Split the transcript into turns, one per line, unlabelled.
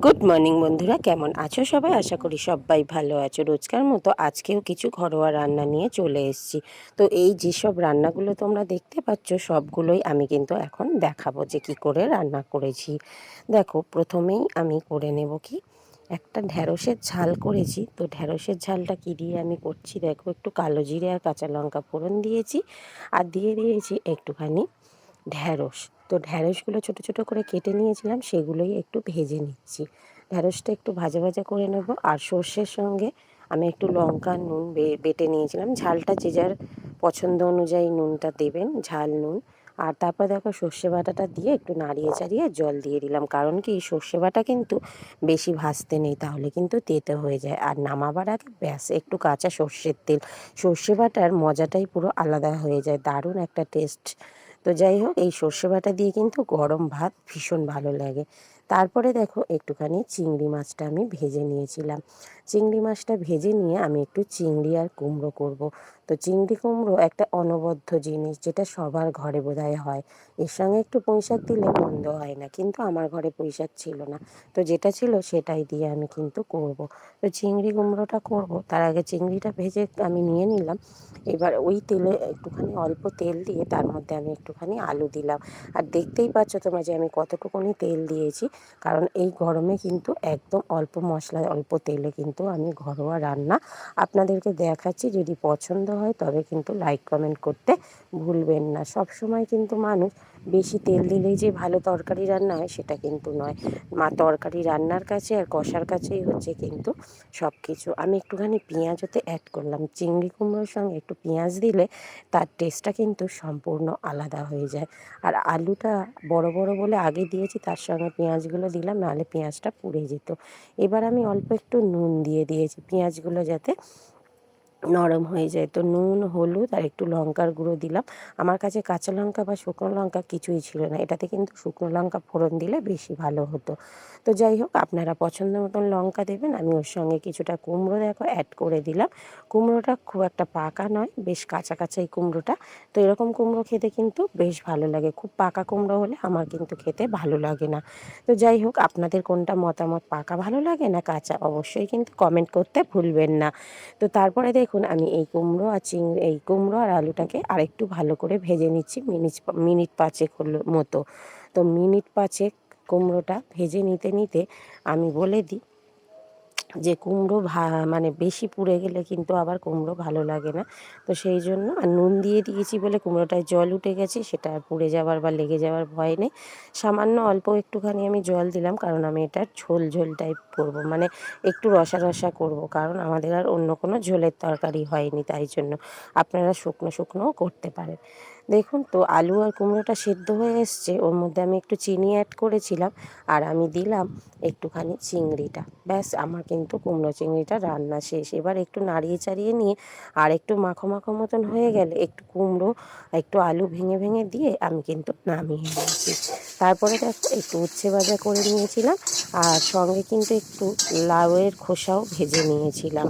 Good morning বন্ধুরা। কেমন আছো সবাই? আশা করি সবাই ভালো আছো। রোজকার মতো আজকেও কিছু ঘরোয়া রান্না নিয়ে চলে এসেছি। তো এই যেসব রান্নাগুলো তোমরা দেখতে পাচ্ছ, সবগুলোই আমি কিন্তু এখন দেখাবো যে কি করে রান্না করেছি। দেখো, প্রথমেই আমি করে নেব কি? একটা ঢ্যাঁড়সের ঝাল করেছি। তো ঢ্যাঁড়সের ঝালটা কী দিয়ে আমি করছি? দেখো, একটু কালো জিরে আর কাঁচা লঙ্কা ফোড়ন দিয়েছি আর দিয়ে দিয়েছি একটুখানি ঢ্যাঁড়স তো ঢ্যাঁড়সগুলো ছোট ছোট করে কেটে নিয়েছিলাম, সেগুলোই একটু ভেজে নিচ্ছি। ঢ্যাঁড়সটা একটু ভাজা ভাজা করে নেব, আর সর্ষের সঙ্গে আমি একটু লঙ্কা, নুন বেটে নিয়েছিলাম। ঝালটা যে যার পছন্দ অনুযায়ী নুনটা দেবেন, ঝাল, নুন। আর তারপর দেখো সর্ষে বাটাটা দিয়ে একটু নাড়িয়ে চাড়িয়ে জল দিয়ে দিলাম। কারণ কি সর্ষে বাটা কিন্তু বেশি ভাজতে নেই, তাহলে কিন্তু তেতে হয়ে যায়। আর নামাবার আগে ব্যাস, একটু কাঁচা সর্ষের তেল। সর্ষে বাটার মজাটাই পুরো আলাদা হয়ে যায়, দারুণ একটা টেস্ট তো যাই হোক এই সর্ষে বাটা দিয়ে কিন্তু গরম ভাত ভীষণ ভালো লাগে। তারপরে দেখো একটুখানি চিংড়ি মাছটা আমি ভেজে নিয়েছিলাম। চিংড়ি মাছটা ভেজে নিয়ে আমি একটু চিংড়ি আর কুমড়ো করব। তো চিংড়ি কুমড়ো একটা অনবদ্য জিনিস যেটা সবার ঘরে বোধহয় হয়। এর সঙ্গে একটু পুঁইশাক দিলে মন্দ হয় না, কিন্তু আমার ঘরে পুঁইশাক ছিল না। তো যেটা ছিল সেটাই দিয়ে আমি কিন্তু করব। তো চিংড়ি কুমড়োটা করব, তার আগে চিংড়িটা ভেজে আমি নিয়ে নিলাম। এবার ওই তেলে একটুখানি অল্প তেল দিয়ে তার মধ্যে আমি একটুখানি আলু দিলাম। আর দেখতেই পাচ্ছ তোমরা যে আমি কতটুকুনি তেল দিয়েছি। কারণ এই গরমে কিন্তু একদম অল্প মশলা, অল্প তেলে কিন্তু আমি ঘরোয়া রান্না আপনাদেরকে দেখাচ্ছি। যদি পছন্দ হয় তবে কিন্তু লাইক কমেন্ট করতে ভুলবেন না। সব সময় কিন্তু মানুষ বেশি তেল দিলেই যে ভালো তরকারি রান্না হয় সেটা কিন্তু নয়। মা তরকারি রান্নার কাছে আর কষার কাছেই হচ্ছে কিন্তু সব কিছু আমি একটুখানি পেঁয়াজ ওতে অ্যাড করলাম। চিংড়ি কুমড়োর সঙ্গে একটু পেঁয়াজ দিলে তার টেস্টটা কিন্তু সম্পূর্ণ আলাদা হয়ে যায়। আর আলুটা বড় বড় বলে আগে দিয়েছি, তার সঙ্গে পেঁয়াজগুলো দিলাম, নাহলে পেঁয়াজটা পুড়ে যেত। এবার আমি অল্প একটু নুন দিয়ে দিয়েছি। পেঁয়াজগুলো যাতে নরম হয়ে যায়। তো নুন, হলুদ আর একটু লঙ্কার গুঁড়ো দিলাম। আমার কাছে কাঁচা লঙ্কা বা শুকনো লঙ্কা কিছুই ছিল না। এটাতে কিন্তু শুকনো লঙ্কা ফোড়ন দিলে বেশি ভালো হতো। তো যাই হোক, আপনারা পছন্দ মতন লঙ্কা দেবেন, আমি ওর সঙ্গে কিছুটা কুমড়ো দেখো অ্যাড করে দিলাম। কুমড়োটা খুব একটা পাকা নয়, বেশ কাঁচা কাঁচা এই কুমড়োটা। তো এরকম কুমড়ো খেতে কিন্তু বেশ ভালো লাগে। খুব পাকা কুমড়ো হলে আমার কিন্তু খেতে ভালো লাগে না। তো যাই হোক, আপনাদের কোনটা মতামত পাকা ভালো লাগে না কাঁচা, অবশ্যই কিন্তু কমেন্ট করতে ভুলবেন না। তো তারপরে দেখুন, আমি এই কুমড়ো আর চিংড়ি, এই কুমড়ো আর আলুটাকে আরেকটু ভালো করে ভেজে নিচ্ছি মিনিট মিনিট পাঁচেক মতো। তো মিনিট পাঁচেক কুমড়োটা ভেজে নিতে নিতে আমি বলে দিই যে কুমড়ো ভা মানে বেশি পুড়ে গেলে কিন্তু আবার কুমড়ো ভালো লাগে না। তো সেই জন্য আর নুন দিয়ে দিয়েছি বলে কুমড়োটায় জল উঠে গেছে, সেটা আর পুড়ে যাওয়ার বা লেগে যাওয়ার ভয় নেই। সামান্য অল্প একটুখানি আমি জল দিলাম, কারণ আমি এটা ঝোল ঝোল টাইপ করব মানে একটু রসা রসা করব, কারণ আমাদের আর অন্য কোনো ঝোলের তরকারি হয়নি, তাই জন্য আপনারা শুকনো শুকনোও করতে পারেন। দেখুন তো, আলু আর কুমড়োটা সেদ্ধ হয়ে এসছে, ওর মধ্যে আমি একটু চিনি অ্যাড করেছিলাম, আর আমি দিলাম একটুখানি চিংড়িটা। ব্যাস, আমার কিন্তু কুমড়ো চিংড়িটা রান্না শেষ। এবার একটু নাড়িয়ে চাড়িয়ে নিয়ে আর একটু মাখো মাখো মতন হয়ে গেলে একটু কুমড়ো, একটু আলু ভেঙে ভেঙে দিয়ে আমি কিন্তু নামিয়ে নিয়েছি। তারপরে দেখো একটু উচ্ছে ভাজা করে নিয়েছিলাম আর সঙ্গে কিন্তু একটু লাউয়ের খোসাও ভেজে নিয়েছিলাম।